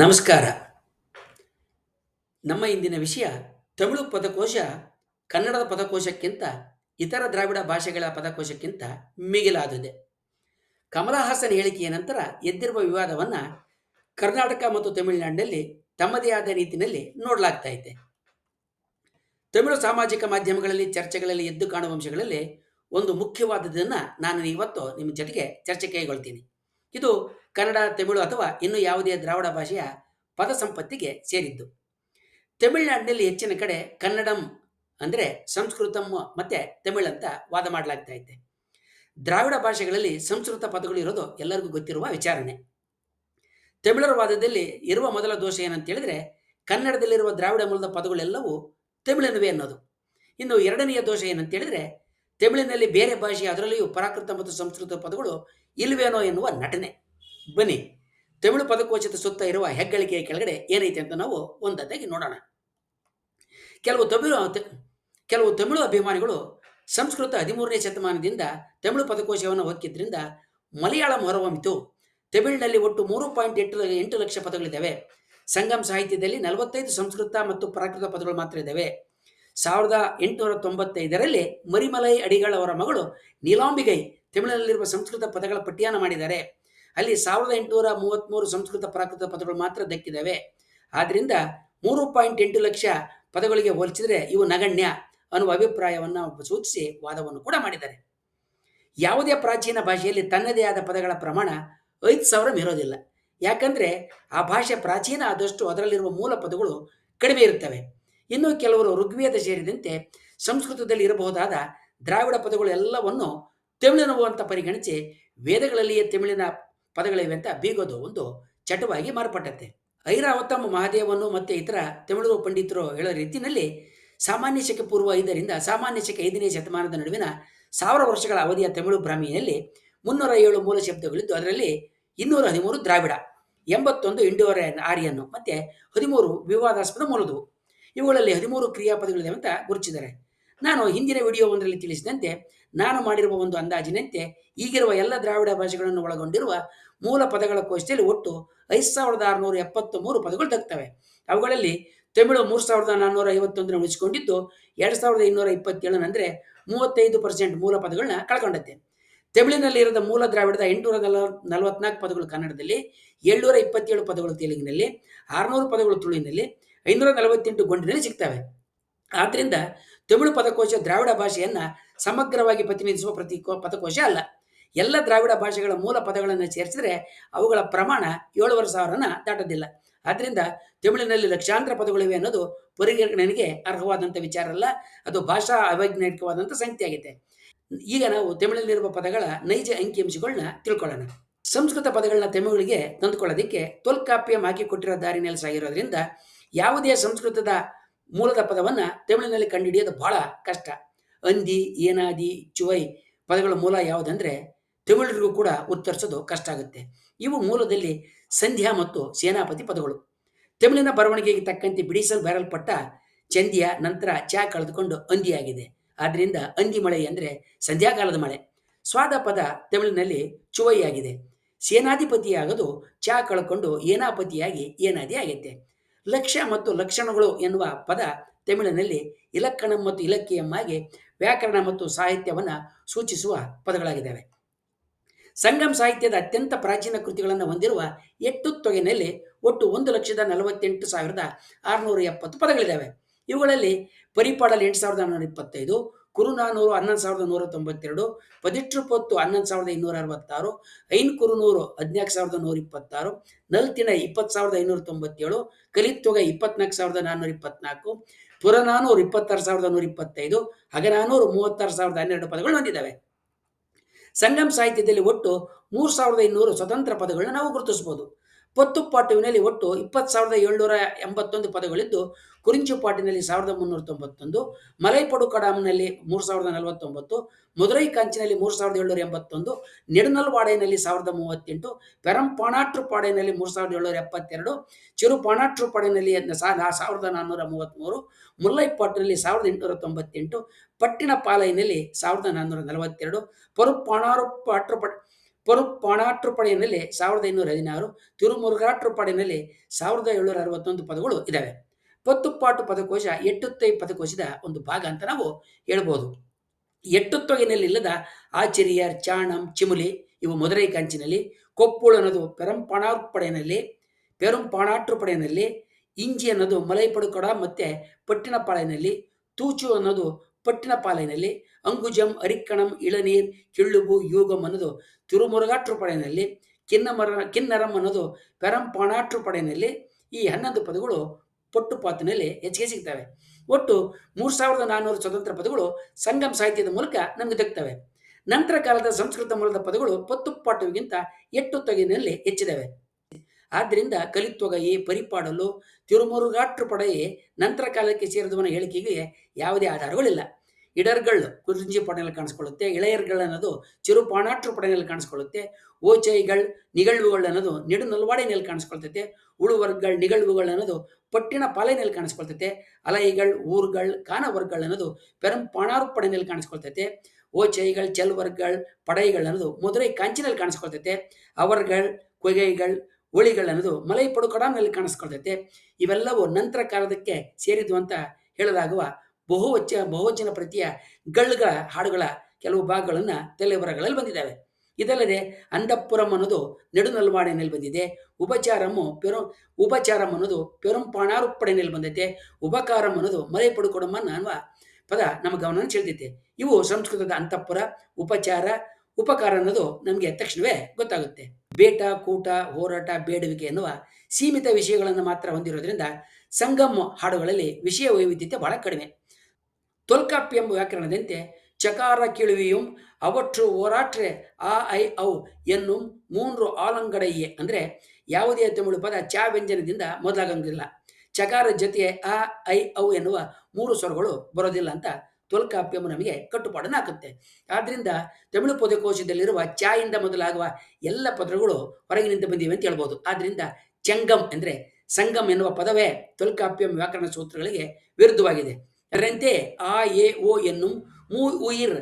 ನಮಸ್ಕಾರ. ನಮ್ಮ ಇಂದಿನ ವಿಷಯ ತಮಿಳು ಪದಕೋಶ, ಕನ್ನಡದ ಪದಕೋಶಕ್ಕಿಂತ ಇತರ ದ್ರಾವಿಡ ಭಾಷೆಗಳ ಪದಕೋಶಕ್ಕಿಂತ ಮಿಗಿಲಾದುದೆ ಕಮಲಹಾಸನ್ ಹೇಳಿಕೆಯ ನಂತರ ಎದ್ದಿರುವ ವಿವಾದವನ್ನು ಕರ್ನಾಟಕ ಮತ್ತು ತಮಿಳುನಾಡಿನಲ್ಲಿ ತಮ್ಮದೇ ಆದ ರೀತಿಯಲ್ಲಿ ನೋಡಲಾಗ್ತಾ ಇದೆ. ತಮಿಳು ಸಾಮಾಜಿಕ ಮಾಧ್ಯಮಗಳಲ್ಲಿ, ಚರ್ಚೆಗಳಲ್ಲಿ, ಎದ್ದು ಕಾಣುವ ಅಂಶಗಳಲ್ಲಿ ಒಂದು ಮುಖ್ಯವಾದದ್ದನ್ನು ನಾನು ಇವತ್ತು ನಿಮ್ಮ ಜೊತೆಗೆ ಚರ್ಚೆ ಕೈಗೊಳ್ತೀನಿ. ಇದು ಕನ್ನಡ, ತಮಿಳು ಅಥವಾ ಇನ್ನು ಯಾವುದೇ ದ್ರಾವಿಡ ಭಾಷೆಯ ಪದ ಸಂಪತ್ತಿಗೆ ಸೇರಿದ್ದು. ತಮಿಳುನಾಡಿನಲ್ಲಿ ಹೆಚ್ಚಿನ ಕಡೆ ಕನ್ನಡಂ ಅಂದರೆ ಸಂಸ್ಕೃತಂ ಮತ್ತು ತಮಿಳ್ ಅಂತ ವಾದ ಮಾಡಲಾಗ್ತಾ ಇದೆ. ದ್ರಾವಿಡ ಭಾಷೆಗಳಲ್ಲಿ ಸಂಸ್ಕೃತ ಪದಗಳು ಇರೋದು ಎಲ್ಲರಿಗೂ ಗೊತ್ತಿರುವ ವಿಚಾರಣೆ. ತಮಿಳರ ವಾದದಲ್ಲಿ ಇರುವ ಮೊದಲ ದೋಷ ಏನಂತ ಹೇಳಿದ್ರೆ ಕನ್ನಡದಲ್ಲಿರುವ ದ್ರಾವಿಡ ಮೂಲದ ಪದಗಳೆಲ್ಲವೂ ತಮಿಳನವೇ ಅನ್ನೋದು. ಇನ್ನು ಎರಡನೆಯ ದೋಷ ಏನಂತ ಹೇಳಿದ್ರೆ ತಮಿಳಿನಲ್ಲಿ ಬೇರೆ ಭಾಷೆ ಅದರಲ್ಲಿಯೂ ಪ್ರಾಕೃತ ಮತ್ತು ಸಂಸ್ಕೃತ ಪದಗಳು ಇಲ್ವೇನೋ ಎನ್ನುವ ನಟನೆ. ಬನ್ನಿ, ತಮಿಳು ಪದಕೋಶದ ಸುತ್ತ ಇರುವ ಹೆಗ್ಗಳಿಕೆಯ ಕೆಳಗಡೆ ಏನೈತೆ ಅಂತ ನಾವು ಒಂದದ್ದಾಗಿ ನೋಡೋಣ. ಕೆಲವು ತಮಿಳು ಕೆಲವು ತಮಿಳು ಅಭಿಮಾನಿಗಳು ಸಂಸ್ಕೃತ ಹದಿಮೂರನೇ ಶತಮಾನದಿಂದ ತಮಿಳು ಪದಕೋಶವನ್ನು ಹೊಕ್ಕಿದ್ರಿಂದ ಮಲಯಾಳಂ ಹೊರಹೊಮ್ಮಿತು. ತಮಿಳಿನಲ್ಲಿ ಒಟ್ಟು ಮೂರು ಪಾಯಿಂಟ್ ಎಂಟು ಎಂಟು ಲಕ್ಷ ಪದಗಳಿದ್ದಾವೆ. ಸಂಗಮ್ ಸಾಹಿತ್ಯದಲ್ಲಿ ನಲವತ್ತೈದು ಸಂಸ್ಕೃತ ಮತ್ತು ಪ್ರಾಕೃತ ಪದಗಳು ಮಾತ್ರ ಇದ್ದಾವೆ. ಸಾವಿರದ ಎಂಟುನೂರ ತೊಂಬತ್ತೈದರಲ್ಲಿ ಮರಿಮಲೈ ಅಡಿಗಳವರ ಮಗಳು ನೀಲಾಂಬಿಗೈ ತಮಿಳಿನಲ್ಲಿರುವ ಸಂಸ್ಕೃತ ಪದಗಳ ಪಟ್ಟಿಯನ್ನು ಮಾಡಿದ್ದಾರೆ. ಅಲ್ಲಿ ಸಾವಿರದ ಎಂಟುನೂರ ಮೂವತ್ತ್ಮೂರು ಸಂಸ್ಕೃತ ಪ್ರಾಕೃತ ಪದಗಳು ಮಾತ್ರ ದಕ್ಕಿದ್ದಾವೆ. ಆದ್ದರಿಂದ ಮೂರು ಪಾಯಿಂಟ್ ಎಂಟು ಲಕ್ಷ ಪದಗಳಿಗೆ ಹೋಲಿಸಿದರೆ ಇವು ನಗಣ್ಯ ಅನ್ನುವ ಅಭಿಪ್ರಾಯವನ್ನು ಸೂಚಿಸಿ ವಾದವನ್ನು ಕೂಡ ಮಾಡಿದ್ದಾರೆ. ಯಾವುದೇ ಪ್ರಾಚೀನ ಭಾಷೆಯಲ್ಲಿ ತನ್ನದೇ ಆದ ಪದಗಳ ಪ್ರಮಾಣ ಐದು ಸಾವಿರ ಇರೋದಿಲ್ಲ. ಯಾಕಂದರೆ ಆ ಭಾಷೆ ಪ್ರಾಚೀನ ಆದಷ್ಟು ಅದರಲ್ಲಿರುವ ಮೂಲ ಪದಗಳು ಕಡಿಮೆ ಇರುತ್ತವೆ. ಇನ್ನು ಕೆಲವರು ಋಗ್ವೇದ ಸೇರಿದಂತೆ ಸಂಸ್ಕೃತದಲ್ಲಿ ಇರಬಹುದಾದ ದ್ರಾವಿಡ ಪದಗಳು ಎಲ್ಲವನ್ನು ತಮಿಳಿನವು ಅಂತ ಪರಿಗಣಿಸಿ ವೇದಗಳಲ್ಲಿಯೇ ತಮಿಳಿನ ಪದಗಳಿವೆ ಅಂತ ಬೀಗೋದು ಒಂದು ಚಟವಾಗಿ ಮಾರ್ಪಟ್ಟತೆ. ಐರಾವತಮ್ಮ ಮಹಾದೇವನು ಮತ್ತು ಇತರ ತಮಿಳು ಪಂಡಿತರು ಹೇಳೋ ರೀತಿಯಲ್ಲಿ ಸಾಮಾನ್ಯ ಶಕೆ ಪೂರ್ವ ಐದರಿಂದ ಸಾಮಾನ್ಯ ಶಕೆ ಐದನೇ ಶತಮಾನದ ನಡುವಿನ ಸಾವಿರ ವರ್ಷಗಳ ಅವಧಿಯ ತಮಿಳು ಬ್ರಾಹ್ಮಿಯಲ್ಲಿ ಮುನ್ನೂರ ಏಳು ಮೂಲ ಶಬ್ದಗಳಿದ್ದು, ಅದರಲ್ಲಿ ಇನ್ನೂರ ಹದಿಮೂರು ದ್ರಾವಿಡ, ಎಂಬತ್ತೊಂದು ಇಂಡೋರ ಆರ್ಯನ್ನು ಮತ್ತು ಹದಿಮೂರು ವಿವಾದಾಸ್ಪದ ಮೂಲದವು. ಇವುಗಳಲ್ಲಿ ಹದಿಮೂರು ಕ್ರಿಯಾಪದಗಳಿವೆ ಅಂತ ಗುರುತಿಸಿದ್ದಾರೆ. ನಾನು ಹಿಂದಿನ ವಿಡಿಯೋ ಒಂದರಲ್ಲಿ ತಿಳಿಸಿದಂತೆ ನಾನು ಮಾಡಿರುವ ಒಂದು ಅಂದಾಜಿನಂತೆ ಈಗಿರುವ ಎಲ್ಲ ದ್ರಾವಿಡ ಭಾಷೆಗಳನ್ನು ಒಳಗೊಂಡಿರುವ ಮೂಲ ಪದಗಳ ಕೋಶದಲ್ಲಿ ಒಟ್ಟು ಐದು ಸಾವಿರದ ಆರುನೂರ ಎಪ್ಪತ್ತು ಮೂರು ಪದಗಳು ತಗ್ತವೆ. ಅವುಗಳಲ್ಲಿ ತಮಿಳು ಮೂರು ಸಾವಿರದ ನಾನ್ನೂರ ಐವತ್ತೊಂದರ ಉಳಿಸಿಕೊಂಡಿದ್ದು ಎರಡು ಸಾವಿರದ ಇನ್ನೂರ ಇಪ್ಪತ್ತೇಳು ಅಂದರೆ ಮೂವತ್ತೈದು ಪರ್ಸೆಂಟ್ ಮೂಲ ಪದಗಳನ್ನ ಕಳ್ಕೊಂಡತ್ತೆ ತಮಿಳಿನಲ್ಲಿ ಇರದ ಮೂಲ ದ್ರಾವಿಡದ ಎಂಟುನೂರ ನಲ, ನಲವತ್ನಾಲ್ಕು ಪದಗಳು ಕನ್ನಡದಲ್ಲಿ, ಏಳ್ನೂರ ಇಪ್ಪತ್ತೇಳು ಪದಗಳು ತೆಲುಗಿನಲ್ಲಿ, ಆರುನೂರು ಪದಗಳು ತುಳುವಿನಲ್ಲಿ, ಐನೂರ ನಲವತ್ತೆಂಟು ಗೊಂಡಿನಲ್ಲಿ ಸಿಗ್ತವೆ. ಆದ್ದರಿಂದ ತಮಿಳು ಪದಕೋಶ ದ್ರಾವಿಡ ಭಾಷೆಯನ್ನು ಸಮಗ್ರವಾಗಿ ಪ್ರತಿನಿಧಿಸುವ ಪ್ರತಿ ಪದಕೋಶ ಅಲ್ಲ. ಎಲ್ಲ ದ್ರಾವಿಡ ಭಾಷೆಗಳ ಮೂಲ ಪದಗಳನ್ನು ಸೇರಿಸಿದರೆ ಅವುಗಳ ಪ್ರಮಾಣ ಏಳುವರೆ ಸಾವಿರನ ದಾಟೋದಿಲ್ಲ. ಆದ್ದರಿಂದ ತಮಿಳಿನಲ್ಲಿ ಲಕ್ಷಾಂತರ ಪದಗಳಿವೆ ಅನ್ನೋದು ಪರಿಗಣನೆಗೆ ಅರ್ಹವಾದಂಥ ವಿಚಾರ ಅಲ್ಲ. ಅದು ಭಾಷಾ ಅವೈಜ್ಞಾನಿಕವಾದಂಥ ಸಂಖ್ಯೆಯಾಗಿದೆ ಈಗ ನಾವು ತಮಿಳಲ್ಲಿರುವ ಪದಗಳ ನೈಜ ಅಂಕಿಅಂಶಗಳನ್ನ ತಿಳ್ಕೊಳ್ಳೋಣ. ಸಂಸ್ಕೃತ ಪದಗಳನ್ನ ತಮಿಳಿಗೆ ತಂದುಕೊಳ್ಳೋದಕ್ಕೆ ತೊಲ್ಕಾಪ್ಯಂ ಹಾಕಿ ಕೊಟ್ಟಿರೋ ದಾರಿನಲ್ಲಿ ಸಾಗಿರೋದ್ರಿಂದ ಯಾವುದೇ ಸಂಸ್ಕೃತದ ಮೂಲದ ಪದವನ್ನ ತಮಿಳಿನಲ್ಲಿ ಕಂಡುಹಿಡಿಯೋದು ಬಹಳ ಕಷ್ಟ. ಅಂದಿ ಏನಾದಿ, ಚುವೈ ಪದಗಳ ಮೂಲ ಯಾವುದಂದ್ರೆ ತಮಿಳರಿಗೂ ಕೂಡ ಉತ್ತರಿಸೋದು ಕಷ್ಟ ಆಗುತ್ತೆ. ಇವು ಮೂಲದಲ್ಲಿ ಸಂಧ್ಯಾ ಮತ್ತು ಸೇನಾಪತಿ ಪದಗಳು. ತಮಿಳಿನ ಬರವಣಿಗೆಗೆ ತಕ್ಕಂತೆ ಬಿಡಿಸಲು ಬರಲ್ಪಟ್ಟ ಚಂದಿಯ ನಂತರ ಚಾ ಕಳೆದುಕೊಂಡು ಅಂದಿಯಾಗಿದೆ ಆದ್ದರಿಂದ ಅಂದಿ ಮಳೆ ಅಂದರೆ ಸಂಧ್ಯಾಕಾಲದ ಮಳೆ. ಸ್ವಾದ ಪದ ತಮಿಳಿನಲ್ಲಿ ಚುವೈಯಾಗಿದೆ ಸೇನಾಧಿಪತಿಯಾಗದು ಚಾ ಕಳ್ಕೊಂಡು ಏನಾಪತಿಯಾಗಿ ಏನಾದಿ ಆಗೈತೆ. ಲಕ್ಷ್ಯ ಮತ್ತು ಲಕ್ಷಣಗಳು ಎನ್ನುವ ಪದ ತಮಿಳಿನಲ್ಲಿ ಇಲಕ್ಕಣ ಮತ್ತು ಇಲಕ್ಕಿಯಮ್ಮಾಗಿ ವ್ಯಾಕರಣ ಮತ್ತು ಸಾಹಿತ್ಯವನ್ನು ಸೂಚಿಸುವ ಪದಗಳಾಗಿದ್ದಾವೆ. ಸಂಗಮ್ ಸಾಹಿತ್ಯದ ಅತ್ಯಂತ ಪ್ರಾಚೀನ ಕೃತಿಗಳನ್ನು ಹೊಂದಿರುವ ಎಟ್ಟು ತೊಗೆನಲ್ಲಿ ಒಟ್ಟು ಒಂದು ಲಕ್ಷದ ನಲವತ್ತೆಂಟು ಸಾವಿರದ ಆರುನೂರ ಎಪ್ಪತ್ತು ಪದಗಳಿದ್ದಾವೆ. ಇವುಗಳಲ್ಲಿ ಪರಿಪಾಡಲ್ ಎಂಟು ಸಾವಿರದ ನಾನ್ನೂರ ಇಪ್ಪತ್ತೈದು ಕುರುನಾನೂರು ಹನ್ನೊಂದು ಸಾವಿರದ ನೂರ ತೊಂಬತ್ತೆರಡು ಪದಿಟ್ರುಪತ್ತು ಹನ್ನೊಂದು ಸಾವಿರದ ಇನ್ನೂರ ಅರವತ್ತಾರು ಐನ್ ಕುರುನೂರು ಹದಿನಾಲ್ಕು ಸಾವಿರದ ನೂರ ಇಪ್ಪತ್ತಾರು ನಲ್ತಿನ ಇಪ್ಪತ್ತು ಸಾವಿರದ ಐನೂರ ತೊಂಬತ್ತೇಳು ಕಲಿತ್ತೊಗೆ ಇಪ್ಪತ್ನಾಲ್ಕು ಸಾವಿರದ ನಾನ್ನೂರ ಇಪ್ಪತ್ನಾಲ್ಕು ಪುರನಾನೂರು ಇಪ್ಪತ್ತಾರು ಸಾವಿರದ ನೂರ ಇಪ್ಪತ್ತೈದು ಹಗನಾನೂರು ಮೂವತ್ತಾರು ಸಾವಿರದ ಹನ್ನೆರಡು ಪದಗಳು ಹೊಂದಿದ್ದಾವೆ ಸಂಗಮ್ ಸಾಹಿತ್ಯದಲ್ಲಿ ಒಟ್ಟು ಮೂರು ಸಾವಿರದ ಇನ್ನೂರು ಸ್ವತಂತ್ರ ಪದಗಳನ್ನ ನಾವು ಗುರುತಿಸಬಹುದು. ಪತ್ತು ಪಾಟುವಿನಲ್ಲಿ ಒಟ್ಟು ಇಪ್ಪತ್ತು ಸಾವಿರದ ಏಳ್ನೂರ ಎಂಬತ್ತೊಂದು ಪದಗಳಿದ್ದು ಕುರಿಂಚು ಪಾಟಿನಲ್ಲಿ ಸಾವಿರದ ಮುನ್ನೂರ ತೊಂಬತ್ತೊಂದು ಮಲೈಪಡು ಕಡಾಮ್ನಲ್ಲಿ ಮೂರು ಸಾವಿರದ ನಲವತ್ತೊಂಬತ್ತು ಮದುರೈ ಕಾಂಚಿನಲ್ಲಿ ಮೂರು ಸಾವಿರದ ಏಳ್ನೂರ ಎಂಬತ್ತೊಂದು ನೆಡುನಲ್ವಾಡೆಯಲ್ಲಿ ಸಾವಿರದ ಮೂವತ್ತೆಂಟು ಪಾಡೆನಲ್ಲಿ ಮೂರು ಸಾವಿರದ ಏಳ್ನೂರ ಎಪ್ಪತ್ತೆರಡು ಚಿರು ಪಾಣಾಟ್ರು ಪಾಡೆನಲ್ಲಿ ಸಾವಿರದ ನಾನ್ನೂರ ಮೂವತ್ತ್ಮೂರು, ಮುಲ್ಲೈಪಾಟ್ನಲ್ಲಿ ಸಾವಿರದ ಎಂಟುನೂರ ತೊಂಬತ್ತೆಂಟು ಪಟ್ಟಿನ ಪಾಲೈನಲ್ಲಿ ಸಾವಿರದ ನಾನ್ನೂರ ನಲವತ್ತೆರಡು ಪರು ಪಾಣಾರು ಪಾಟ್ರು ಪಟ್ ಪರುಪಾಣಾಟ್ರುಪಡೆಯಲ್ಲಿ ಸಾವಿರದ ಇನ್ನೂರ ಹದಿನಾರು ತಿರುಮುರುಗಾಟ್ರುಪಡೆಯಲ್ಲಿ ಸಾವಿರದ ಏಳ್ನೂರ ಅರವತ್ತೊಂದು ಪದಗಳು ಇದ್ದಾವೆ ಪತ್ತುಪಾಟು ಪದಕೋಶ ಎಟ್ಟುತ್ತೈ ಪದಕೋಶದ ಒಂದು ಭಾಗ ಅಂತ ನಾವು ಹೇಳ್ಬೋದು. ಎಟ್ಟುತ್ತೊಗೆನಲ್ಲಿಲ್ಲದ ಆಚರಿಯರ್ ಚಾಣಂ ಚಿಮುಲಿ, ಇವು ಮೊದಲೈ ಕಂಚಿನಲ್ಲಿ, ಕೊಪ್ಪುಳು ಅನ್ನೋದು ಪೆರಂಪಾಣಪಡೆಯಲ್ಲಿ ಪೆರಂಪಾಣಾಟ್ರು ಪಡೆಯಲ್ಲಿ ಇಂಜಿ ಅನ್ನೋದು ಮಲೈಪಡುಕಡ ಮತ್ತೆ ಪಟ್ಟಿನಪಾಳೆಯಲ್ಲಿ ತೂಚು ಅನ್ನೋದು ಪಟ್ಟಿನಪಾಲೆನಲ್ಲಿ ಅಂಗುಜಂ ಅರಿಕ್ಕಣಂ ಇಳನೀರ್ ಕಿಳ್ಳುಬು ಯೋಗಂ ಅನ್ನೋದು ತಿರುಮುರುಗಾಟ್ರುಪಡೆಯಲ್ಲಿ ಕಿನ್ನಮರ ಕಿನ್ನರಂ ಅನ್ನೋದು ಪೆರಂಪಾಣಾಟ್ರು ಪಡೆಯಲ್ಲಿ ಈ ಹನ್ನೊಂದು ಪದಗಳು ಪೊಟ್ಟುಪಾತಿನಲ್ಲಿ ಹೆಚ್ಚಿಗೆ ಸಿಗ್ತವೆ. ಒಟ್ಟು ಮೂರು ಸಾವಿರದ ನಾನ್ನೂರು ಸ್ವತಂತ್ರ ಪದಗಳು ಸಂಗಮ ಸಾಹಿತ್ಯದ ಮೂಲಕ ನಮಗೆ ದಕ್ಕುತ್ತವೆ ನಂತರ ಕಾಲದ ಸಂಸ್ಕೃತ ಮೂಲದ ಪದಗಳು ಪತ್ತುಪಾಟುವಿಗಿಂತ ಎಟ್ಟು ತೊಗಿನಲ್ಲಿ ಹೆಚ್ಚಿದವೆ. ಆದ್ದರಿಂದ ಕಲಿತ್ವಗಯಿ ಪರಿಪಾಡಲು ತಿರುಮುರುಗಾಟ್ರುಪಡೆಯೇ ನಂತರ ಕಾಲಕ್ಕೆ ಸೇರಿದವನ ಹೇಳಿಕೆಗೆ ಯಾವುದೇ ಆಧಾರಗಳಿಲ್ಲ. ಇಡರ್ಗಳು ಕುರುಂಜಿ ಪಡೆಯಲ್ಲಿ ಕಾಣಿಸ್ಕೊಳ್ಳುತ್ತೆ ಇಳೆಯರ್ಗಳು ಅನ್ನೋದು ಚಿರುಪಾಣಾಟ್ರು ಪಡೆಯಲ್ಲಿ ಕಾಣಿಸ್ಕೊಳ್ಳುತ್ತೆ, ಓಚೈಗಳು, ನಿಗಳುವುಗಳು ಅನ್ನೋದು ನಿಡು ನಲ್ವಾಡಿನಲ್ಲಿ ಕಾಣಿಸ್ಕೊಳ್ತೈತೆ ಉಳುವರ್ಗಳು ನಿಗಳುವುಗಳು ಅನ್ನೋದು ಪಟ್ಟಿನ ಪಾಲೆನಲ್ಲಿ ಕಾಣಿಸ್ಕೊಳ್ತೈತೆ, ಅಲೈಗಳು, ಊರುಗಳು, ಕಾನವರ್ಗಳು ಅನ್ನೋದು ಪೆರಂಪಾಣಾರು ಪಡೆಯಲ್ಲಿ ಕಾಣಿಸ್ಕೊಳ್ತೈತೆ, ಓಚೈಗಳು, ಚೆಲ್ವರ್ಗಳು, ಪಡೈಗಳು ಅನ್ನೋದು ಮಧುರೈ ಕಾಂಚಿನಲ್ಲಿ ಕಾಣಿಸ್ಕೊಳ್ತೈತೆ, ಅವರ್ಗಳು, ಕೊಗೈಗಳ್ ಒಳಿಗಳು ಅನ್ನೋದು ಮಲೈ ಪಡುಕಡಾಮ್ನಲ್ಲಿ ಕಾಣಿಸ್ಕೊಳ್ತೈತೆ, ಇವೆಲ್ಲವೂ ನಂತರ ಕಾಲದಕ್ಕೆ ಸೇರಿದ್ವು ಅಂತ ಹೇಳಲಾಗುವ ಬಹುವಚ ಬಹುವಚನ ಪ್ರತಿಯ ಗಳ್ಗಳ ಹಾಡುಗಳ ಕೆಲವು ಭಾಗಗಳನ್ನು ತಲೆಬರಗಳಲ್ಲಿ ಬಂದಿದ್ದಾವೆ. ಇದಲ್ಲದೆ ಅಂದಪುರಂ ಅನ್ನೋದು ನೆಡುನಲ್ವಾಡಿನಲ್ಲಿ ಬಂದಿದೆ. ಉಪಚಾರಮ್ಮು ಪೆರು, ಉಪಚಾರಂ ಅನ್ನೋದು ಪೆರುಂಪಾಣಾರುಪ್ಪಡೆನಲ್ಲಿ ಬಂದೈತೆ. ಉಪಕಾರಂ ಅನ್ನೋದು ಮಲೆ ಅನ್ನುವ ಪದ ನಮ್ಮ ಗಮನ ಸೆಳೆದೈತೆ ಇವು ಸಂಸ್ಕೃತದ ಅಂತಃಪುರ ಉಪಚಾರ, ಉಪಕಾರ ಅನ್ನೋದು ನಮಗೆ ತಕ್ಷಣವೇ ಗೊತ್ತಾಗುತ್ತೆ. ಬೇಟ, ಕೂಟ, ಹೋರಾಟ ಬೇಡುವಿಕೆ ಎನ್ನುವ ಸೀಮಿತ ವಿಷಯಗಳನ್ನು ಮಾತ್ರ ಹೊಂದಿರೋದ್ರಿಂದ ಸಂಗಮ ಹಾಡುಗಳಲ್ಲಿ ವಿಷಯ ವೈವಿಧ್ಯತೆ ಬಹಳ ಕಡಿಮೆ. ತೊಲ್ಕಾಪಿ ಎಂಬ ವ್ಯಾಕರಣದಂತೆ ಚಕಾರ ಕಿಳುವಿಯುಂ ಅವಟ್ರು ಓರಾಟ್ರೆ ಆ ಐ ಔ ಎನ್ನು ಮೂನ್ರು ಆಲಂಗಡಯ್ಯೆ ಅಂದರೆ ಯಾವುದೇ ತಮಿಳು ಪದ ಚಾ ವ್ಯಂಜನದಿಂದ ಮೊದಲಾಗಂಗಿಲ್ಲ ಚಕಾರ ಜೊತೆ ಆ ಐ ಔ ಎನ್ನುವ ಮೂರು ಸ್ವರಗಳು ಬರೋದಿಲ್ಲ ಅಂತ ತೊಲ್ಕಾಪ್ಯವು ನಮಗೆ ಕಟ್ಟುಪಾಡನ್ನು ಹಾಕುತ್ತೆ ಆದ್ದರಿಂದ ತಮಿಳು ಪದಕೋಶದಲ್ಲಿರುವ ಚಾಯಿಂದ ಮೊದಲಾಗುವ ಎಲ್ಲ ಪದಗಳು ಹೊರಗಿನಿಂದ ಬಂದಿವೆ ಅಂತ ಹೇಳ್ಬೋದು ಆದ್ದರಿಂದ ಚಂಗಂ ಅಂದರೆ ಸಂಗಮ್ ಎನ್ನುವ ಪದವೇ ತೊಲ್ಕಾಪ್ಯಂ ವ್ಯಾಕರಣ ಸೂತ್ರಗಳಿಗೆ ವಿರುದ್ಧವಾಗಿದೆ ಅದರಂತೆ ಆ ಎ ಓ ಎನ್ನು ಮೂ ಉಯಿರ್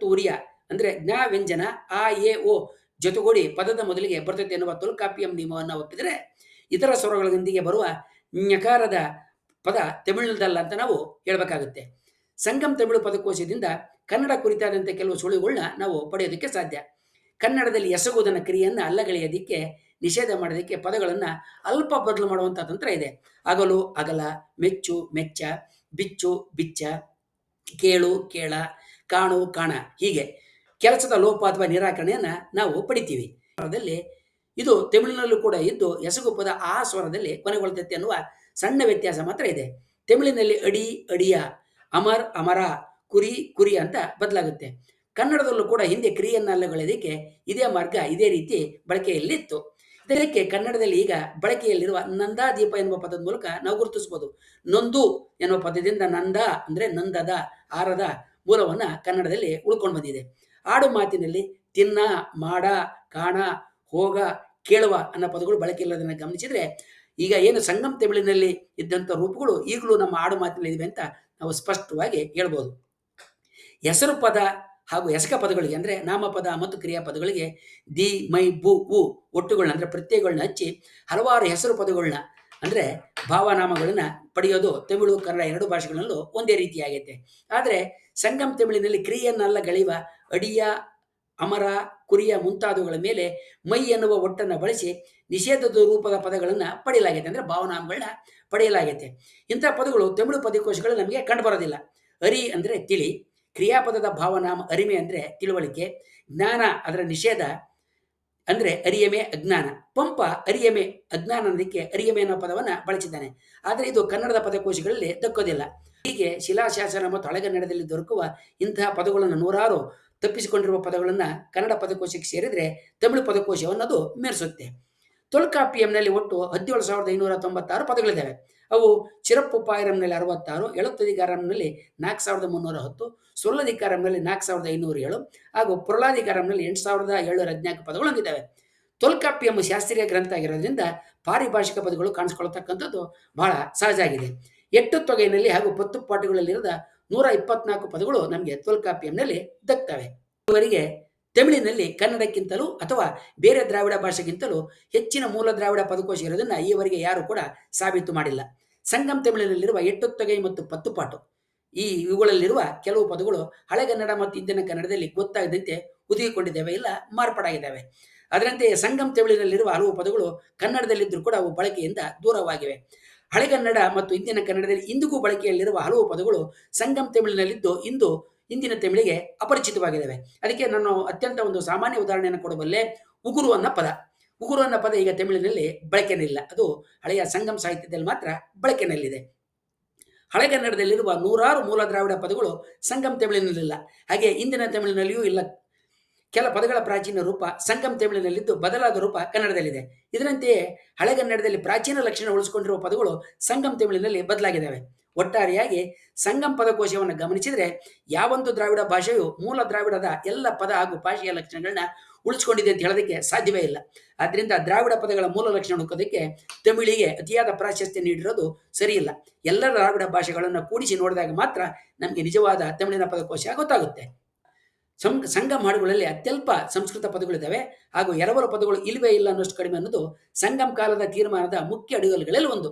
ತೂರ್ಯ ಅಂದರೆ ಜ್ಞಾ ವ್ಯಂಜನ ಆ ಎ ಓ ಜೊತೆಗೂಡಿ ಪದದ ಮೊದಲಿಗೆ ಬರ್ತೈತೆ ಎನ್ನುವ ತೊಲ್ಕಾಪಿಯಂ ನಿಯಮವನ್ನು ಒಪ್ಪಿದರೆ ಇತರ ಸ್ವರಗಳೊಂದಿಗೆ ಬರುವ ಞಕಾರದ ಪದ ತಮಿಳಿನದಲ್ಲ ಅಂತ ನಾವು ಹೇಳಬೇಕಾಗುತ್ತೆ. ಸಂಗಮ್ ತಮಿಳು ಪದಕೋಶದಿಂದ ಕನ್ನಡ ಕುರಿತಾದಂಥ ಕೆಲವು ಸುಳಿವುಗಳನ್ನ ನಾವು ಪಡೆಯೋದಕ್ಕೆ ಸಾಧ್ಯ. ಕನ್ನಡದಲ್ಲಿ ಎಸಗುವುದನ್ನ ಕ್ರಿಯೆಯನ್ನು ಅಲ್ಲಗಳೆಯೋದಕ್ಕೆ, ನಿಷೇಧ ಮಾಡೋದಕ್ಕೆ ಪದಗಳನ್ನು ಅಲ್ಪ ಬದಲು ಮಾಡುವಂಥ ತಂತ್ರ ಇದೆ. ಅಗಲು, ಅಗಲ, ಮೆಚ್ಚು, ಮೆಚ್ಚ ಬಿಚ್ಚು, ಬಿಚ್ಚ, ಕೇಳು, ಕೇಳ, ಕಾಣು, ಕಾಣ. ಹೀಗೆ ಕೆಲಸದ ಲೋಪ ಅಥವಾ ನಿರಾಕರಣೆಯನ್ನು ನಾವು ಪಡಿತೀವಿ. ಇದು ತಮಿಳಿನಲ್ಲೂ ಕೂಡ ಇದ್ದು ಎಸಗು ಪದ ಆ ಸ್ವರದಲ್ಲಿ ಕೊನೆಗೊಳ್ತೈತೆ ಅನ್ನುವ ಸಣ್ಣ ವ್ಯತ್ಯಾಸ ಮಾತ್ರ ಇದೆ. ತಮಿಳಿನಲ್ಲಿ ಅಡಿ, ಅಡಿಯ, ಅಮರ್, ಅಮರ, ಕುರಿ ಕುರಿ ಅಂತ ಬದಲಾಗುತ್ತೆ. ಕನ್ನಡದಲ್ಲೂ ಕೂಡ ಹಿಂದೆ ಕ್ರಿಯೆಯನ್ನು ಅಲ್ಲಗೊಳ್ಳೋದಕ್ಕೆ ಇದೇ ಮಾರ್ಗ ಇದೇ ರೀತಿ ಬಳಕೆಯಲ್ಲಿತ್ತು. ಇದಕ್ಕೆ ಕನ್ನಡದಲ್ಲಿ ಈಗ ಬಳಕೆಯಲ್ಲಿರುವ ನಂದಾದೀಪ ಎನ್ನುವ ಪದದ ಮೂಲಕ ನಾವು ಗುರುತಿಸಬಹುದು. ನೊಂದು ಎನ್ನುವ ಪದದಿಂದ ನಂದ ಅಂದರೆ ನಂದದ, ಆರದ ಮೂಲವನ್ನ ಕನ್ನಡದಲ್ಲಿ ಉಳ್ಕೊಂಡು ಬಂದಿದೆ. ಆಡು ಮಾತಿನಲ್ಲಿ ತಿನ್ನ, ಮಾಡ, ಕಾಣ, ಹೋಗ, ಕೇಳುವ ಅನ್ನೋ ಪದಗಳು ಬಳಕೆ ಗಮನಿಸಿದ್ರೆ ಈಗ ಏನು ಸಂಗಮ್ ತಮಿಳಿನಲ್ಲಿ ಇದ್ದಂಥ ರೂಪಗಳು ಈಗಲೂ ನಮ್ಮ ಆಡು ಮಾತಿನಲ್ಲಿ ಇವೆ ಅಂತ ನಾವು ಸ್ಪಷ್ಟವಾಗಿ ಹೇಳ್ಬೋದು. ಹೆಸರು ಪದ ಹಾಗೂ ಎಸಕ ಪದಗಳಿಗೆ ಅಂದರೆ ನಾಮಪದ ಮತ್ತು ಕ್ರಿಯಾಪದಗಳಿಗೆ ದಿ, ಮೈ ಬು ಉ ಒಟ್ಟುಗಳನ್ನ ಅಂದರೆ ಪ್ರತ್ಯಯಗಳನ್ನ ಹಚ್ಚಿ ಹಲವಾರು ಹೆಸರು ಪದಗಳನ್ನ ಅಂದರೆ ಭಾವನಾಮಗಳನ್ನ ಪಡೆಯೋದು ತಮಿಳು, ಕನ್ನಡ ಎರಡು ಭಾಷೆಗಳಲ್ಲೂ ಒಂದೇ ರೀತಿಯಾಗೈತೆ. ಆದರೆ ಸಂಗಮ್ ತಮಿಳಿನಲ್ಲಿ ಕ್ರಿಯೆಯನ್ನೆಲ್ಲ ಗಳಿವ ಅಡಿಯ, ಅಮರ, ಕುರಿಯ ಮುಂತಾದವುಗಳ ಮೇಲೆ ಮೈ ಎನ್ನುವ ಒಟ್ಟನ್ನು ಬಳಸಿ ನಿಷೇಧದ ರೂಪದ ಪದಗಳನ್ನು ಪಡೆಯಲಾಗೈತೆ ಅಂದರೆ ಭಾವನಾಮಗಳನ್ನ ಪಡೆಯಲಾಗೈತೆ. ಇಂಥ ಪದಗಳು ತಮಿಳು ಪದಕೋಶಗಳು ನಮಗೆ ಕಂಡುಬರೋದಿಲ್ಲ ಅರಿ ಅಂದರೆ ತಿಳಿ. ಕ್ರಿಯಾಪದದ ಭಾವನಾಮ ಅರಿಮೆ ಅಂದರೆ ತಿಳುವಳಿಕೆ, ಜ್ಞಾನ ಅದರ ನಿಷೇಧ ಅಂದರೆ ಅರಿಯಮೆ, ಅಜ್ಞಾನ. ಪಂಪ ಅರಿಯಮೆ, ಅಜ್ಞಾನ ಅನ್ನೋದಕ್ಕೆ ಅರಿಯಮೆ ಅನ್ನೋ ಪದವನ್ನು ಬಳಸಿದ್ದಾನೆ. ಆದರೆ ಇದು ಕನ್ನಡದ ಪದಕೋಶಗಳಲ್ಲಿ ದಕ್ಕೋದಿಲ್ಲ. ಹೀಗೆ ಶಿಲಾಶಾಸನ ಮತ್ತು ಹಳೆಗನ್ನಡದಲ್ಲಿ ದೊರಕುವ ಇಂತಹ ಪದಗಳನ್ನು ನೂರಾರು ತಪ್ಪಿಸಿಕೊಂಡಿರುವ ಪದಗಳನ್ನು ಕನ್ನಡ ಪದಕೋಶಕ್ಕೆ ಸೇರಿದರೆ ತಮಿಳು ಪದಕೋಶವನ್ನು ಅದು ಮೀರಿಸುತ್ತೆ. ತೊಳ್ಕಾಪಿಯಂನಲ್ಲಿ ಒಟ್ಟು ಹದಿನೇಳು ಸಾವಿರದ ಐನೂರ ತೊಂಬತ್ತಾರು ಪದಗಳಿದ್ದಾವೆ. ಅವು ಚಿರಪ್ಪುಪಾಯರಂನಲ್ಲಿ ಅರವತ್ತಾರು ಎಳುತ್ತಧಿಕಾರಂನಲ್ಲಿ ನಾಲ್ಕು ಸಾವಿರದ ಮುನ್ನೂರ ಹತ್ತು ಸೊಲ್ಲಧಿಕಾರಂನಲ್ಲಿ ನಾಲ್ಕು ಸಾವಿರದ ಐನೂರ ಏಳು ಹಾಗೂ ಪುರಲಾಧಿಕಾರಂನಲ್ಲಿ ಎಂಟು ಸಾವಿರದ ಏಳ್ನೂರ ಹದಿನಾಲ್ಕು ಪದಗಳು ಹೊಂದಿದ್ದಾವೆ ತೊಲ್ಕಾಪ್ಯಂ ಶಾಸ್ತ್ರೀಯ ಗ್ರಂಥ ಆಗಿರೋದ್ರಿಂದ ಪಾರಿಭಾಷಿಕ ಪದಗಳು ಕಾಣಿಸ್ಕೊಳ್ತಕ್ಕಂಥದ್ದು ಬಹಳ ಸಹಜ ಆಗಿದೆ. ಎಟ್ಟು ತೊಗೆಯಲ್ಲಿ ಹಾಗೂ ಪತ್ತು ಪಾಠಗಳಲ್ಲಿರದ ನೂರ ಇಪ್ಪತ್ನಾಲ್ಕು ಪದಗಳು ನಮಗೆ ತೊಲ್ಕಾಪಿಯಂನಲ್ಲಿ ದಕ್ತವೆ. ಇವರಿಗೆ ತಮಿಳಿನಲ್ಲಿ ಕನ್ನಡಕ್ಕಿಂತಲೂ ಅಥವಾ ಬೇರೆ ದ್ರಾವಿಡ ಭಾಷೆಗಿಂತಲೂ ಹೆಚ್ಚಿನ ಮೂಲ ದ್ರಾವಿಡ ಪದಕೋಶ ಇರೋದನ್ನು ಈವರೆಗೆ ಯಾರು ಕೂಡ ಸಾಬೀತು ಮಾಡಿಲ್ಲ. ಸಂಗಮ್ ತಮಿಳಿನಲ್ಲಿರುವ ಎಟ್ಟೊತ್ತೊಗೈ ಮತ್ತು ಪತ್ತುಪಾಟು ಈ ಇವುಗಳಲ್ಲಿರುವ ಕೆಲವು ಪದಗಳು ಹಳೆಗನ್ನಡ ಮತ್ತು ಇಂದಿನ ಕನ್ನಡದಲ್ಲಿ ಗೊತ್ತಾಗದಂತೆ ಹುದುಗಿಕೊಂಡಿದ್ದಾವೆ ಇಲ್ಲ ಮಾರ್ಪಾಡಾಗಿದ್ದಾವೆ. ಅದರಂತೆ ಸಂಗಮ್ ತಮಿಳಿನಲ್ಲಿರುವ ಹಲವು ಪದಗಳು ಕನ್ನಡದಲ್ಲಿದ್ದರೂ ಕೂಡ ಅವು ಬಳಕೆಯಿಂದ ದೂರವಾಗಿವೆ. ಹಳೆಗನ್ನಡ ಮತ್ತು ಇಂದಿನ ಕನ್ನಡದಲ್ಲಿ ಇಂದಿಗೂ ಬಳಕೆಯಲ್ಲಿರುವ ಹಲವು ಪದಗಳು ಸಂಗಮ್ ತಮಿಳಿನಲ್ಲಿದ್ದು ಇಂದು ಇಂದಿನ ತಮಿಳಿಗೆ ಅಪರಿಚಿತವಾಗಿದ್ದಾವೆ. ಅದಕ್ಕೆ ನಾನು ಅತ್ಯಂತ ಒಂದು ಸಾಮಾನ್ಯ ಉದಾಹರಣೆಯನ್ನು ಕೊಡಬಲ್ಲೆ ಉಗುರು ಅನ್ನೋ ಪದ. ಉಗುರು ಅನ್ನೋ ಪದ ಈಗ ತಮಿಳಿನಲ್ಲಿ ಬಳಕೆನಲ್ಲಿಲ್ಲ. ಅದು ಹಳೆಯ ಸಂಗಮ್ ಸಾಹಿತ್ಯದಲ್ಲಿ ಮಾತ್ರ ಬಳಕೆನಲ್ಲಿದೆ. ಹಳೆಗನ್ನಡದಲ್ಲಿರುವ ನೂರಾರು ಮೂಲ ದ್ರಾವಿಡ ಪದಗಳು ಸಂಗಮ್ ತಮಿಳಿನಲ್ಲಿಲ್ಲ. ಹಾಗೆ ಇಂದಿನ ತಮಿಳಿನಲ್ಲಿಯೂ ಇಲ್ಲ. ಕೆಲ ಪದಗಳ ಪ್ರಾಚೀನ ರೂಪ ಸಂಗಮ್ ತಮಿಳಿನಲ್ಲಿದ್ದು ಬದಲಾದ ರೂಪ ಕನ್ನಡದಲ್ಲಿದೆ. ಇದರಂತೆಯೇ ಹಳೆಗನ್ನಡದಲ್ಲಿ ಪ್ರಾಚೀನ ಲಕ್ಷಣ ಉಳಿಸಿಕೊಂಡಿರುವ ಪದಗಳು ಸಂಗಮ್ ತಮಿಳಿನಲ್ಲಿ ಬದಲಾಗಿದ್ದಾವೆ. ಒಟ್ಟಾರೆಯಾಗಿ ಸಂಗಮ್ ಪದಕೋಶವನ್ನು ಗಮನಿಸಿದರೆ ಯಾವೊಂದು ದ್ರಾವಿಡ ಭಾಷೆಯು ಮೂಲ ದ್ರಾವಿಡದ ಎಲ್ಲ ಪದ ಹಾಗೂ ಭಾಷೆಯ ಲಕ್ಷಣಗಳನ್ನ ಉಳಿಸ್ಕೊಂಡಿದೆ ಅಂತ ಹೇಳೋದಕ್ಕೆ ಸಾಧ್ಯವೇ ಇಲ್ಲ. ಆದ್ದರಿಂದ ದ್ರಾವಿಡ ಪದಗಳ ಮೂಲ ಲಕ್ಷಣ ಹುಡುಕೋದಕ್ಕೆ ತಮಿಳಿಗೆ ಅತಿಯಾದ ಪ್ರಾಶಸ್ತ್ಯ ನೀಡಿರೋದು ಸರಿಯಿಲ್ಲ ಎಲ್ಲ ದ್ರಾವಿಡ ಭಾಷೆಗಳನ್ನು ಕೂಡಿಸಿ ನೋಡಿದಾಗ ಮಾತ್ರ ನಮಗೆ ನಿಜವಾದ ತಮಿಳಿನ ಪದಕೋಶ ಗೊತ್ತಾಗುತ್ತೆ. ಸಂ ಸಂಗಮ ಹಾಡುಗಳಲ್ಲಿ ಅತ್ಯಲ್ಪ ಸಂಸ್ಕೃತ ಪದಗಳಿದ್ದಾವೆ ಹಾಗೂ ಎರವಲು ಪದಗಳು ಇಲ್ಲವೇ ಇಲ್ಲ ಅನ್ನೋಷ್ಟು ಕಡಿಮೆ ಅನ್ನೋದು ಸಂಗಮ್ ಕಾಲದ ತೀರ್ಮಾನದ ಮುಖ್ಯ ಅಡುಗಲುಗಳಲ್ಲಿ ಒಂದು.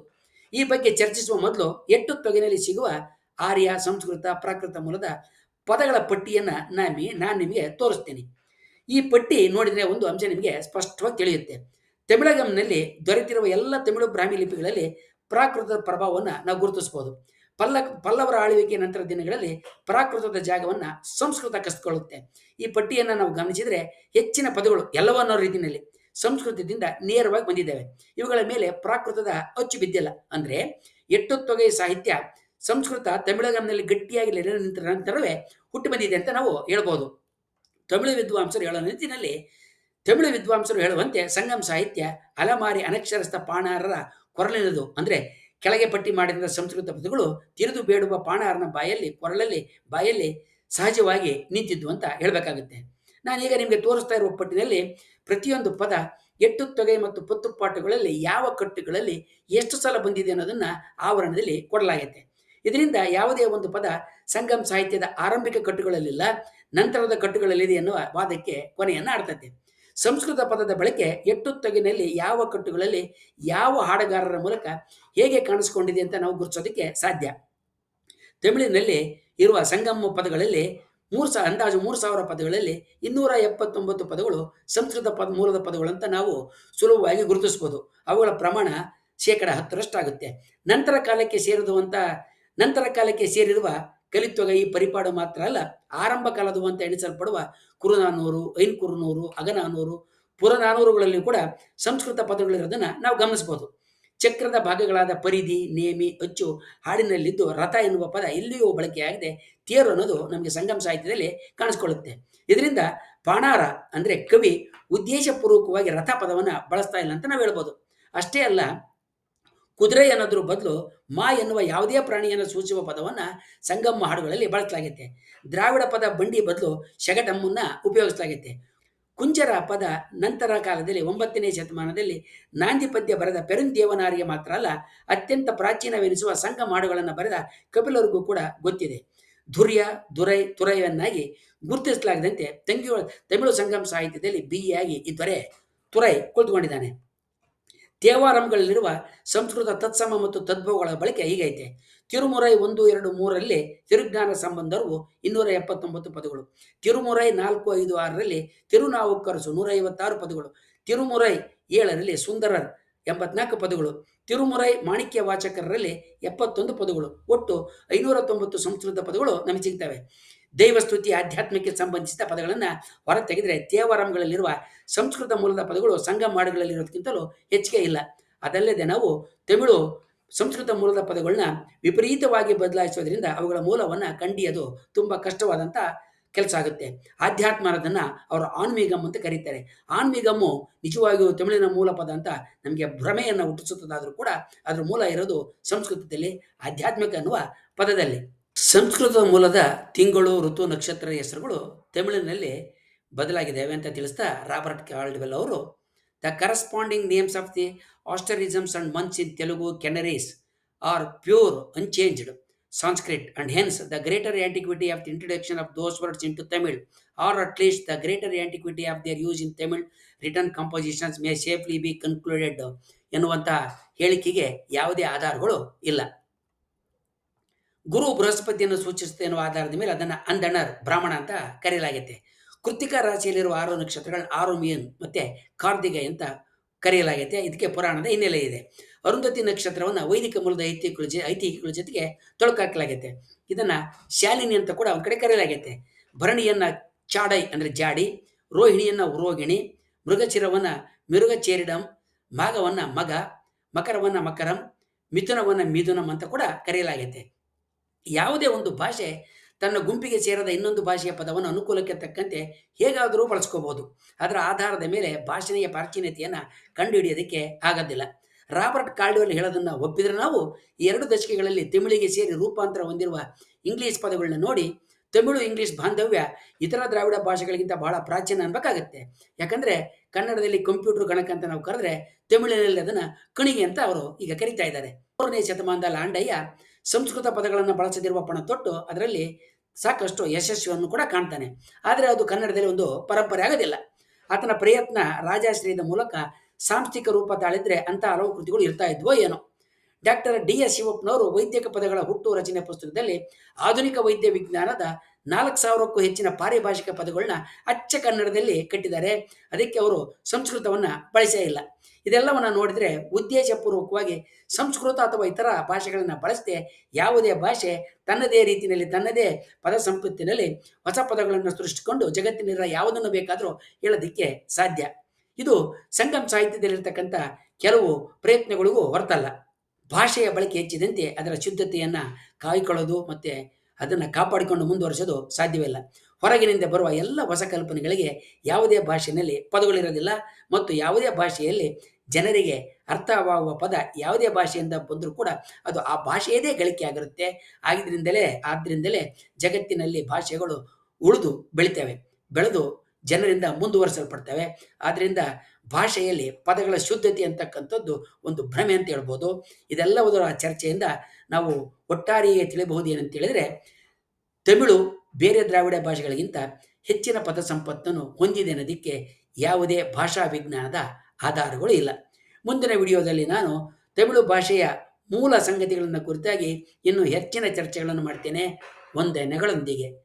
ಈ ಬಗ್ಗೆ ಚರ್ಚಿಸುವ ಮೊದಲು ಎಟ್ಟು ತೊಗೆನಲ್ಲಿ ಸಿಗುವ ಆರ್ಯ, ಸಂಸ್ಕೃತ, ಪ್ರಾಕೃತ ಮೂಲದ ಪದಗಳ ಪಟ್ಟಿಯನ್ನು ನಾನು ನಾನು ನಿಮಗೆ ತೋರಿಸ್ತೇನೆ. ಈ ಪಟ್ಟಿ ನೋಡಿದರೆ ಒಂದು ಅಂಶ ನಿಮಗೆ ಸ್ಪಷ್ಟವಾಗಿ ತಿಳಿಯುತ್ತೆ. ತಮಿಳಗಂನಲ್ಲಿ ದೊರೆತಿರುವ ಎಲ್ಲ ತಮಿಳು ಬ್ರಾಹ್ಮಿ ಲಿಪಿಗಳಲ್ಲಿ ಪ್ರಾಕೃತದ ಪ್ರಭಾವವನ್ನು ನಾವು ಗುರುತಿಸಬಹುದು. ಪಲ್ಲ ಪಲ್ಲವರ ಆಳ್ವಿಕೆ ನಂತರ ದಿನಗಳಲ್ಲಿ ಪ್ರಾಕೃತದ ಜಾಗವನ್ನು ಸಂಸ್ಕೃತ ಕಸ್ಕೊಳ್ಳುತ್ತೆ ಈ ಪಟ್ಟಿಯನ್ನು ನಾವು ಗಮನಿಸಿದರೆ ಹೆಚ್ಚಿನ ಪದಗಳು ಎಲ್ಲವನ್ನೋ ರೀತಿಯಲ್ಲಿ ಸಂಸ್ಕೃತದಿಂದ ನೇರವಾಗಿ ಬಂದಿದ್ದೇವೆ. ಇವುಗಳ ಮೇಲೆ ಪ್ರಾಕೃತದ ಅಚ್ಚು ಬಿದ್ದಿಲ್ಲ. ಅಂದರೆ ಎಟ್ಟೊತ್ತೊಗೆ ಸಾಹಿತ್ಯ ಸಂಸ್ಕೃತ ತಮಿಳಗಂನಲ್ಲಿ ಗಟ್ಟಿಯಾಗಿ ನಂತರವೇ ಹುಟ್ಟು ಬಂದಿದೆ ಅಂತ ನಾವು ಹೇಳ್ಬೋದು. ತಮಿಳು ವಿದ್ವಾಂಸರು ಹೇಳೋ ನಿಟ್ಟಿನಲ್ಲಿ ತಮಿಳು ವಿದ್ವಾಂಸರು ಹೇಳುವಂತೆ ಸಂಗಮ್ ಸಾಹಿತ್ಯ ಅಲಮಾರಿ ಅನಕ್ಷರಸ್ಥ ಪಾಣಾರರ ಕೊರಲಿನದು. ಅಂದರೆ ಕೆಳಗೆ ಪಟ್ಟಿ ಮಾಡಿದ ಸಂಸ್ಕೃತ ಪದಗಳು ತಿರಿದು ಬೇಡುವ ಪಾಣಾರನ ಬಾಯಲ್ಲಿ, ಕೊರಳಲ್ಲಿ ಬಾಯಲ್ಲಿ ಸಹಜವಾಗಿ ನಿಂತಿದ್ದು ಅಂತ ಹೇಳಬೇಕಾಗುತ್ತೆ. ನಾನೀಗ ನಿಮಗೆ ತೋರಿಸ್ತಾ ಇರುವ ಪಟ್ಟಿನಲ್ಲಿ ಪ್ರತಿಯೊಂದು ಪದ ಎಟ್ಟು ತೊಗೆ ಮತ್ತು ಪತ್ತುಪಾಠಗಳಲ್ಲಿ ಯಾವ ಕಟ್ಟುಗಳಲ್ಲಿ ಎಷ್ಟು ಸಲ ಬಂದಿದೆ ಅನ್ನೋದನ್ನು ಆವರಣದಲ್ಲಿ ಕೊಡಲಾಗಿದೆ ಇದರಿಂದ ಯಾವುದೇ ಒಂದು ಪದ ಸಂಗಮ್ ಸಾಹಿತ್ಯದ ಆರಂಭಿಕ ಕಟ್ಟುಗಳಲ್ಲಿಲ್ಲ, ನಂತರದ ಕಟ್ಟುಗಳಲ್ಲಿದೆ ಎನ್ನುವ ವಾದಕ್ಕೆ ಕೊನೆಯನ್ನು ಆಡ್ತದೆ ಸಂಸ್ಕೃತ ಪದದ ಬಳಕೆ ಎಟ್ಟು ತೊಗಿನಲ್ಲಿ ಯಾವ ಕಟ್ಟುಗಳಲ್ಲಿ ಯಾವ ಹಾಡುಗಾರರ ಮೂಲಕ ಹೇಗೆ ಕಾಣಿಸಿಕೊಂಡಿದೆ ಅಂತ ನಾವು ಗುರುತಿಸೋದಕ್ಕೆ ಸಾಧ್ಯ. ತಮಿಳಿನಲ್ಲಿ ಇರುವ ಸಂಗಮ ಪದಗಳಲ್ಲಿ ಮೂರು ಸಾವಿರ ಅಂದಾಜು ಮೂರು ಸಾವಿರ ಪದಗಳಲ್ಲಿ ಇನ್ನೂರ ಎಪ್ಪತ್ತೊಂಬತ್ತು ಪದಗಳು ಸಂಸ್ಕೃತ ಪದ ಮೂಲದ ಪದಗಳು ಅಂತ ನಾವು ಸುಲಭವಾಗಿ ಗುರುತಿಸ್ಬೋದು. ಅವುಗಳ ಪ್ರಮಾಣ ಶೇಕಡ ಹತ್ತರಷ್ಟಾಗುತ್ತೆ. ನಂತರ ಕಾಲಕ್ಕೆ ಸೇರಿದುವಂಥ ನಂತರ ಕಾಲಕ್ಕೆ ಸೇರಿರುವ ಕಲಿತ್ವಗ ಈ ಪರಿಪಾಡು ಮಾತ್ರ ಅಲ್ಲ, ಆರಂಭ ಕಾಲದು ಅಂತ ಎಣಿಸಲ್ಪಡುವ ಕುರುನಾನೂರು, ಐನ್ಕುರುನೂರು, ಅಗನಾನೂರು ಪುರನಾನೂರುಗಳಲ್ಲಿ ಕೂಡ ಸಂಸ್ಕೃತ ಪದಗಳಿರೋದನ್ನು ನಾವು ಗಮನಿಸ್ಬೋದು. ಚಕ್ರದ ಭಾಗಗಳಾದ ಪರಿಧಿ, ನೇಮಿ, ಅಚ್ಚು, ಹಾಡಿನಲ್ಲಿದ್ದು ರಥ ಎನ್ನುವ ಪದ ಎಲ್ಲಿಯೂ ಬಳಕೆಯಾಗದೆ. ತೇರು ಅನ್ನೋದು ನಮಗೆ ಸಂಗಮ ಸಾಹಿತ್ಯದಲ್ಲಿ ಕಾಣಿಸ್ಕೊಳ್ಳುತ್ತೆ. ಇದರಿಂದ ಪಾಣಾರ ಅಂದರೆ ಕವಿ ಉದ್ದೇಶಪೂರ್ವಕವಾಗಿ ರಥ ಪದವನ್ನು ಬಳಸ್ತಾ ಇಲ್ಲ ಅಂತ ನಾವು ಹೇಳ್ಬೋದು. ಅಷ್ಟೇ ಅಲ್ಲ, ಕುದುರೆ ಅನ್ನೋದ್ರ ಬದಲು ಮಾ ಎನ್ನುವ ಯಾವುದೇ ಪ್ರಾಣಿಯನ್ನು ಸೂಚಿಸುವ ಪದವನ್ನು ಸಂಗಮ ಹಾಡುಗಳಲ್ಲಿ ಬಳಸಲಾಗುತ್ತೆ ದ್ರಾವಿಡ ಪದ ಬಂಡಿ ಬದಲು ಶಗಟಮ್ಮನ್ನ ಉಪಯೋಗಿಸಲಾಗುತ್ತೆ ಕುಂಜರ ಪದ ನಂತರ ಕಾಲದಲ್ಲಿ ಒಂಬತ್ತನೇ ಶತಮಾನದಲ್ಲಿ ನಾಂದಿ ಪದ್ಯ ಬರೆದ ಪೆರುಂದೇವನಾರಿಗೆ ಮಾತ್ರ ಅಲ್ಲ, ಅತ್ಯಂತ ಪ್ರಾಚೀನವೆನಿಸುವ ಸಂಘ ಮಾಡುಗಳನ್ನು ಬರೆದ ಕಪಿಲರಿಗೂ ಕೂಡ ಗೊತ್ತಿದೆ. ಧುರ್ಯ, ದುರೈ, ತುರೈಯನ್ನಾಗಿ ಗುರುತಿಸಲಾಗದಂತೆ ತಂಗಿ ತಮಿಳು ಸಂಗಮ ಸಾಹಿತ್ಯದಲ್ಲಿ ಬಿಯಾಗಿ ಈ ದೊರೆ ತುರೈ ಕುಳಿತುಕೊಂಡಿದ್ದಾನೆ. ದೇವಾರಂಭಗಳಲ್ಲಿರುವ ಸಂಸ್ಕೃತ ತತ್ಸಮ ಮತ್ತು ತದ್ಭವಗಳ ಬಳಕೆ ಹೀಗೈತೆ. ತಿರುಮುರೈ ಒಂದು, ಎರಡು, ಮೂರರಲ್ಲಿ ತಿರುಜ್ಞಾನ ಸಂಬಂಧವು ಇನ್ನೂರ ಎಪ್ಪತ್ತೊಂಬತ್ತು ಪದಗಳು. ತಿರುಮುರೈ ನಾಲ್ಕು, ಐದು, ಆರರಲ್ಲಿ ತಿರುನಾವುಕ್ಕರಸು ನೂರ ಐವತ್ತಾರು ಪದಗಳು. ತಿರುಮುರೈ ಏಳರಲ್ಲಿ ಸುಂದರರ್ ಎಂಬತ್ನಾಲ್ಕು ಪದಗಳು. ತಿರುಮುರೈ ಮಾಣಿಕ್ಯ ವಾಚಕರಲ್ಲಿ ಎಪ್ಪತ್ತೊಂದು ಪದಗಳು. ಒಟ್ಟು ಐನೂರ ತೊಂಬತ್ತು ಸಂಸ್ಕೃತ ಪದಗಳು ನಮಗೆ ಸಿಗ್ತವೆ. ದೈವಸ್ತುತಿ ಆಧ್ಯಾತ್ಮಕ್ಕೆ ಸಂಬಂಧಿಸಿದ ಪದಗಳನ್ನು ಹೊರ ತೆಗೆದರೆ ದೇವರಂಗಳಲ್ಲಿರುವ ಸಂಸ್ಕೃತ ಮೂಲದ ಪದಗಳು ಸಂಘ ಹಾಡುಗಳಲ್ಲಿರೋದಕ್ಕಿಂತಲೂ ಹೆಚ್ಚಿಗೆ ಇಲ್ಲ. ಅದಲ್ಲದೆ ನಾವು ತಮಿಳು ಸಂಸ್ಕೃತ ಮೂಲದ ಪದಗಳನ್ನ ವಿಪರೀತವಾಗಿ ಬದಲಾಯಿಸೋದ್ರಿಂದ ಅವುಗಳ ಮೂಲವನ್ನು ಕಂಡಿಯೋದು ತುಂಬ ಕಷ್ಟವಾದಂಥ ಕೆಲಸ ಆಗುತ್ತೆ. ಆಧ್ಯಾತ್ಮ ಅವರು ಆನ್ಮೀಗಮ್ ಅಂತ ಕರೀತಾರೆ. ಆನ್ಮೀಗಮ್ಮು ನಿಜವಾಗಿಯೂ ತಮಿಳಿನ ಮೂಲ ಪದ ಅಂತ ನಮಗೆ ಭ್ರಮೆಯನ್ನು ಹುಟ್ಟಿಸುತ್ತದಾದರೂ ಕೂಡ ಅದರ ಮೂಲ ಇರೋದು ಸಂಸ್ಕೃತದಲ್ಲಿ, ಆಧ್ಯಾತ್ಮಿಕ ಅನ್ನುವ ಪದದಲ್ಲಿ. ಸಂಸ್ಕೃತದ ಮೂಲದ ತಿಂಗಳು, ಋತು, ನಕ್ಷತ್ರ ಹೆಸರುಗಳು ತಮಿಳಿನಲ್ಲಿ ಬದಲಾಗಿದೆವೆ ಅಂತ ತಿಳಿಸ್ತಾ ರಾಬರ್ಟ್ ಕ್ಯಾಲ್ಡ್ವೆಲ್ ಅವರು, the corresponding names of the asterisms and months in Telugu Canarese are pure, unchanged Sanskrit and hence the greater antiquity of the introduction of those words into Tamil or at least the greater antiquity of their use in Tamil literary compositions may safely be concluded ಎನ್ನುವಂಥ ಹೇಳಿಕೆಗೆ ಯಾವುದೇ ಆಧಾರಗಳು ಇಲ್ಲ. ಗುರು ಬೃಹಸ್ಪತಿಯನ್ನು ಸೂಚಿಸುತ್ತೆ ಎನ್ನುವ ಆಧಾರದ ಮೇಲೆ ಅದನ್ನು ಅಂದಣರ್ ಬ್ರಾಹ್ಮಣ ಅಂತ ಕರೆಯಲಾಗುತ್ತೆ ಕೃತಿಕ ರಾಶಿಯಲ್ಲಿರುವ ಆರು ನಕ್ಷತ್ರಗಳು ಆರು ಮೀನ್ ಮತ್ತೆ ಕಾರ್ತಿಗೆ ಅಂತ ಕರೆಯಲಾಗುತ್ತೆ ಇದಕ್ಕೆ ಪುರಾಣದ ಹಿನ್ನೆಲೆ ಇದೆ. ಅರುಂಧತಿ ನಕ್ಷತ್ರವನ್ನು ವೈದಿಕ ಮೂಲದ ಐತಿಹ್ಯಗಳ ಜೊ ಜೊತೆಗೆ ತೊಳಕಾಕಲಾಗುತ್ತೆ ಇದನ್ನು ಶಾಲಿನಿ ಅಂತ ಕೂಡ ಒಂದು ಕಡೆ ಕರೆಯಲಾಗುತ್ತೆ ಭರಣಿಯನ್ನು ಚಾಡೈ ಅಂದರೆ ಜಾಡಿ, ರೋಹಿಣಿಯನ್ನು ರೋಹಿಣಿ ಮೃಗಚಿರವನ್ನು ಮಿರುಗಚೇರಿಡಂ ಮಾಘವನ್ನು ಮಗ, ಮಕರವನ್ನು ಮಕರಂ, ಮಿಥುನವನ್ನು ಮಿಥುನಂ ಅಂತ ಕೂಡ ಕರೆಯಲಾಗುತ್ತೆ ಯಾವುದೇ ಒಂದು ಭಾಷೆ ತನ್ನ ಗುಂಪಿಗೆ ಸೇರದ ಇನ್ನೊಂದು ಭಾಷೆಯ ಪದವನ್ನು ಅನುಕೂಲಕ್ಕೆ ತಕ್ಕಂತೆ ಹೇಗಾದರೂ ಬಳಸ್ಕೋಬಹುದು. ಅದರ ಆಧಾರದ ಮೇಲೆ ಭಾಷೆಯ ಪ್ರಾಚೀನತೆಯನ್ನು ಕಂಡುಹಿಡಿಯೋದಕ್ಕೆ ಆಗೋದಿಲ್ಲ. ರಾಬರ್ಟ್ ಕಾಲ್ಡ್ವೆಲ್ ಹೇಳೋದನ್ನು ಒಪ್ಪಿದರೆ ನಾವು ಎರಡು ದಶಕಗಳಲ್ಲಿ ತಮಿಳಿಗೆ ಸೇರಿ ರೂಪಾಂತರ ಹೊಂದಿರುವ ಇಂಗ್ಲಿಷ್ ಪದಗಳನ್ನ ನೋಡಿ ತಮಿಳು, ಇಂಗ್ಲಿಷ್ ಬಾಂಧವ್ಯ ಇತರ ದ್ರಾವಿಡ ಭಾಷೆಗಳಿಗಿಂತ ಬಹಳ ಪ್ರಾಚೀನ ಅನ್ಬೇಕಾಗತ್ತೆ. ಯಾಕಂದ್ರೆ ಕನ್ನಡದಲ್ಲಿ ಕಂಪ್ಯೂಟರ್ ಗಣಕ ಅಂತ ನಾವು ಕರೆದ್ರೆ ತಮಿಳಿನಲ್ಲಿ ಅದನ್ನು ಕಣಿಗೆ ಅಂತ ಅವರು ಈಗ ಕರಿತಾ ಇದ್ದಾರೆ. ಮೂರನೇ ಶತಮಾನದ ಲಾಂಡಯ್ಯ ಸಂಸ್ಕೃತ ಪದಗಳನ್ನು ಬಳಸದಿರುವ ಪಣ ತೊಟ್ಟು ಅದರಲ್ಲಿ ಸಾಕಷ್ಟು ಯಶಸ್ವಿಯನ್ನು ಕೂಡ ಕಾಣ್ತಾನೆ. ಆದರೆ ಅದು ಕನ್ನಡದಲ್ಲಿ ಒಂದು ಪರಂಪರೆ ಆಗೋದಿಲ್ಲ. ಆತನ ಪ್ರಯತ್ನ ರಾಜಾಶ್ರಯದ ಮೂಲಕ ಸಾಂಸ್ಥಿಕ ರೂಪ ತಾಳಿದ್ರೆ ಅಂತ ಹಲವು ಕೃತಿಗಳು ಇರ್ತಾ ಇದ್ವೋ ಏನೋ. ಡಾಕ್ಟರ್ ಡಿ ಎಸ್ ಶಿವಪ್ಪನವರು ವೈದ್ಯಕ ಪದಗಳ ಹುಟ್ಟು ರಚನೆ ಪುಸ್ತಕದಲ್ಲಿ ಆಧುನಿಕ ವೈದ್ಯ ವಿಜ್ಞಾನದ ನಾಲ್ಕು ಸಾವಿರಕ್ಕೂ ಹೆಚ್ಚಿನ ಪಾರಿಭಾಷಿಕ ಪದಗಳನ್ನ ಅಚ್ಚ ಕನ್ನಡದಲ್ಲಿ ಕಟ್ಟಿದ್ದಾರೆ. ಅದಕ್ಕೆ ಅವರು ಸಂಸ್ಕೃತವನ್ನು ಬಳಸೇ ಇಲ್ಲ. ಇದೆಲ್ಲವನ್ನು ನೋಡಿದರೆ ಉದ್ದೇಶಪೂರ್ವಕವಾಗಿ ಸಂಸ್ಕೃತ ಅಥವಾ ಇತರ ಭಾಷೆಗಳನ್ನು ಬಳಸದೆ ಯಾವುದೇ ಭಾಷೆ ತನ್ನದೇ ರೀತಿಯಲ್ಲಿ ತನ್ನದೇ ಪದ ಸಂಪತ್ತಿನಲ್ಲಿ ಹೊಸ ಪದಗಳನ್ನು ಸೃಷ್ಟಿಕೊಂಡು ಜಗತ್ತಿನಿಂದ ಯಾವುದನ್ನು ಬೇಕಾದರೂ ಹೇಳೋದಕ್ಕೆ ಸಾಧ್ಯ. ಇದು ಸಂಗಮ್ ಸಾಹಿತ್ಯದಲ್ಲಿರ್ತಕ್ಕಂಥ ಕೆಲವು ಪ್ರಯತ್ನಗಳಿಗೂ ಹೊರತಲ್ಲ. ಭಾಷೆಯ ಬಳಕೆ ಹೆಚ್ಚಿದಂತೆ ಅದರ ಶುದ್ಧತೆಯನ್ನು ಕಾಯ್ಕೊಳ್ಳೋದು ಮತ್ತು ಅದನ್ನು ಕಾಪಾಡಿಕೊಂಡು ಮುಂದುವರಿಸೋದು ಸಾಧ್ಯವಿಲ್ಲ ಹೊರಗಿನಿಂದ ಬರುವ ಎಲ್ಲ ಹೊಸ ಕಲ್ಪನೆಗಳಿಗೆ ಯಾವುದೇ ಭಾಷೆಯಲ್ಲಿ ಪದಗಳಿರೋದಿಲ್ಲ ಮತ್ತು ಯಾವುದೇ ಭಾಷೆಯಲ್ಲಿ ಜನರಿಗೆ ಅರ್ಥವಾಗುವ ಪದ ಯಾವುದೇ ಭಾಷೆಯಿಂದ ಬಂದರೂ ಕೂಡ ಅದು ಆ ಭಾಷೆಯದೇ ಗಳಿಕೆ ಆಗಿರುತ್ತೆ. ಆಗಿದ್ರಿಂದಲೇ ಆದ್ದರಿಂದಲೇ ಜಗತ್ತಿನಲ್ಲಿ ಭಾಷೆಗಳು ಉಳಿದು ಬೆಳಿತವೆ. ಬೆಳೆದು ಜನರಿಂದ ಮುಂದುವರಿಸಲ್ಪಡ್ತವೆ. ಆದ್ದರಿಂದ ಭಾಷೆಯಲ್ಲಿ ಪದಗಳ ಶುದ್ಧತೆ ಅಂತಕ್ಕಂಥದ್ದು ಒಂದು ಭ್ರಮೆ ಅಂತ ಹೇಳ್ಬೋದು. ಇದೆಲ್ಲವುದರ ಚರ್ಚೆಯಿಂದ ನಾವು ಒಟ್ಟಾರೆಯೇ ತಿಳಿಬಹುದು ಏನಂತ ಹೇಳಿದರೆ ತಮಿಳು ಬೇರೆ ದ್ರಾವಿಡ ಭಾಷೆಗಳಿಗಿಂತ ಹೆಚ್ಚಿನ ಪದ ಸಂಪತ್ತನ್ನು ಹೊಂದಿದೆ ಅನ್ನೋದಕ್ಕೆ ಯಾವುದೇ ಭಾಷಾ ವಿಜ್ಞಾನದ ಆಧಾರಗಳು ಇಲ್ಲ. ಮುಂದಿನ ವಿಡಿಯೋದಲ್ಲಿ ನಾನು ತಮಿಳು ಭಾಷೆಯ ಮೂಲ ಸಂಗತಿಗಳನ್ನು ಕುರಿತಾಗಿ ಇನ್ನೂ ಹೆಚ್ಚಿನ ಚರ್ಚೆಗಳನ್ನು ಮಾಡ್ತೇನೆ. ವಂದನೆಗಳೊಂದಿಗೆ.